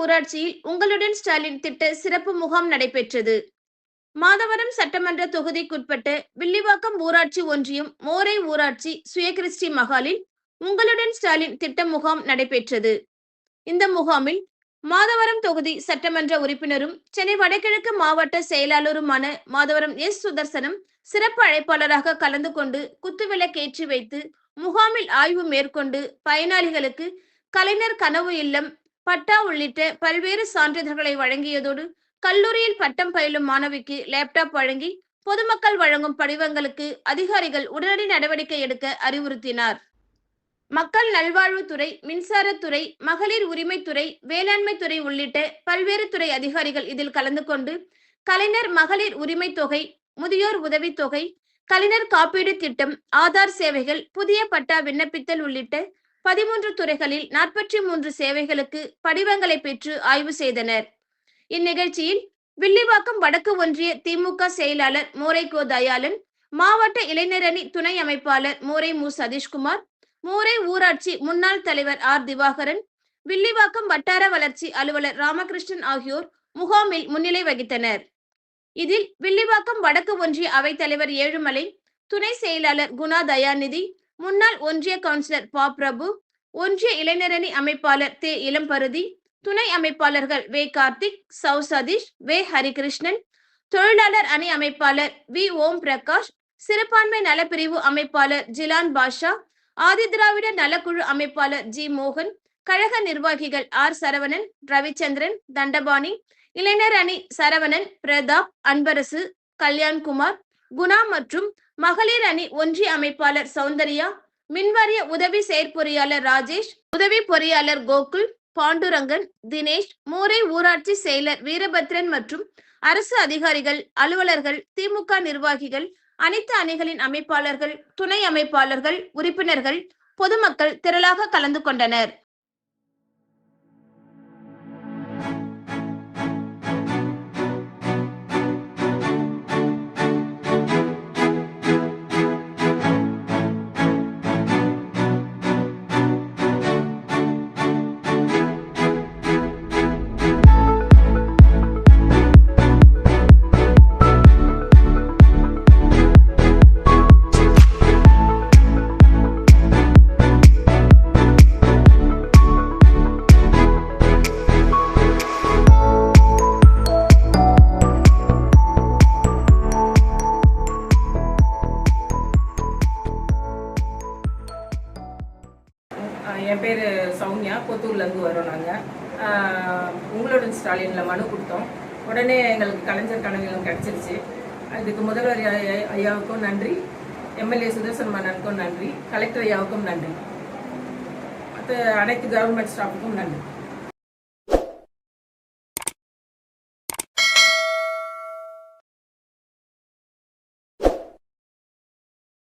ஊராட்சியில் உங்களுடன் ஸ்டாலின் திட்ட சிறப்பு முகாம் நடைபெற்றது. மாதவரம் சட்டமன்ற தொகுதிக்குட்பட்ட வில்லிவாக்கம் ஊராட்சி ஒன்றியம் மோரை ஊராட்சி சுயகிறிஸ்டி மகாலில் உங்களுடன் ஸ்டாலின் திட்ட முகாம் நடைபெற்றது. இந்த முகாமில் மாதவரம் தொகுதி சட்டமன்ற உறுப்பினரும் சென்னை வடகிழக்கு மாவட்ட செயலாளருமான மாதவரம் எஸ். சுதர்சனம் சிறப்பு அழைப்பாளராக கலந்து கொண்டு குத்துவிளக்கேற்றி வைத்து முகாமில் ஆய்வு மேற்கொண்டு பயனாளிகளுக்கு கலைஞர் கனவு இல்லம் பட்டா உள்ளிட்ட பல்வேறு சான்றிதழ்களை வழங்கியதோடு கல்லூரியில் பட்டம் பயிலும் மாணவிக்கு லேப்டாப் வழங்கி பொதுமக்கள் வழங்கும் படிவங்களுக்கு அதிகாரிகள் உடனடி நடவடிக்கை எடுக்க அறிவுறுத்தினார். மக்கள் நல்வாழ்வுத்துறை மின்சாரத்துறை மகளிர் உரிமைத்துறை வேளாண்மை துறை உள்ளிட்ட பல்வேறு துறை அதிகாரிகள் இதில் கலந்து கொண்டு கலைஞர் மகளிர் உரிமை தொகை முதியோர் உதவித்தொகை கலைஞர் காப்பீடு திட்டம் ஆதார் சேவைகள் புதிய பட்டா விண்ணப்பித்தல் உள்ளிட்ட பதிமூன்று துறைகளில் நாற்பத்தி மூன்று சேவைகளுக்கு படிவங்களை பெற்று ஆய்வு செய்தனர். இந்நிகழ்ச்சியில் வில்லிவாக்கம் வடக்கு ஒன்றிய திமுக செயலாளர் மோரை கோ தயாளன் மாவட்ட இளைஞரணி துணை அமைப்பாளர் மோரை மு. சதீஷ்குமார் மூரை ஊராட்சி முன்னாள் தலைவர் ஆர். திவாகரன் வில்லிவாக்கம் வட்டார வளர்ச்சி அலுவலர் ராமகிருஷ்ணன் ஆகியோர் முகாமில் முன்னிலை வகித்தனர். இதில் வில்லிவாக்கம் வடக்கு ஒன்றிய அவைத்தலைவர் ஏழுமலை துணை செயலாளர் குணா தயாநிதி முன்னாள் ஒன்றிய கவுன்சிலர் பா. பிரபு ஒன்றிய இளைஞரணி அமைப்பாளர் தே. இளம்பருதி துணை அமைப்பாளர்கள் வே. கார்த்திக் சௌ. சதீஷ் வே. ஹரிகிருஷ்ணன் தொழிலாளர் அணி அமைப்பாளர் வி. ஓம் பிரகாஷ் சிறுபான்மை நலப்பிரிவு அமைப்பாளர் ஜிலான் பாஷா ஆதிதிராவிட நலக்குழு அமைப்பாளர் ஜி. மோகன் கழக நிர்வாகிகள் ஆர். சரவணன் ரவிச்சந்திரன் தண்டபாணி இளைஞர் அணி சரவணன் பிரதாப் அன்பரசு கல்யாண்குமார் குணா மற்றும் மகளிர் அணி ஒன்றிய அமைப்பாளர் சௌந்தர்யா மின்வாரிய உதவி செயற்பொறியாளர் ராஜேஷ் உதவி பொறியாளர் கோகுல் பாண்டுரங்கன் தினேஷ் மூரை ஊராட்சி செயலர் வீரபத்ரன் மற்றும் அரசு அதிகாரிகள் அலுவலர்கள் திமுக நிர்வாகிகள் அனைத்து அணிகளின் அமைப்பாளர்கள் துணை அமைப்பாளர்கள் உறுப்பினர்கள் பொதுமக்கள் திரளாக கலந்து கொண்டனர். என் பேர் சௌமியா. கொத்தூர்லேருந்து வரோம் நாங்கள் உங்களோட ஸ்டாலினில் மனு கொடுத்தோம். உடனே எங்களுக்கு கலைஞர் கனவிலும் கிடச்சிருச்சு. இதுக்கு முதல்வர் ஐயாவுக்கும் நன்றி. எம்எல்ஏ சுதர்சன் மன்னனுக்கும் நன்றி. கலெக்டர் ஐயாவுக்கும் நன்றி. மற்ற அனைத்து கவர்மெண்ட் ஸ்டாஃபுக்கும் நன்றி.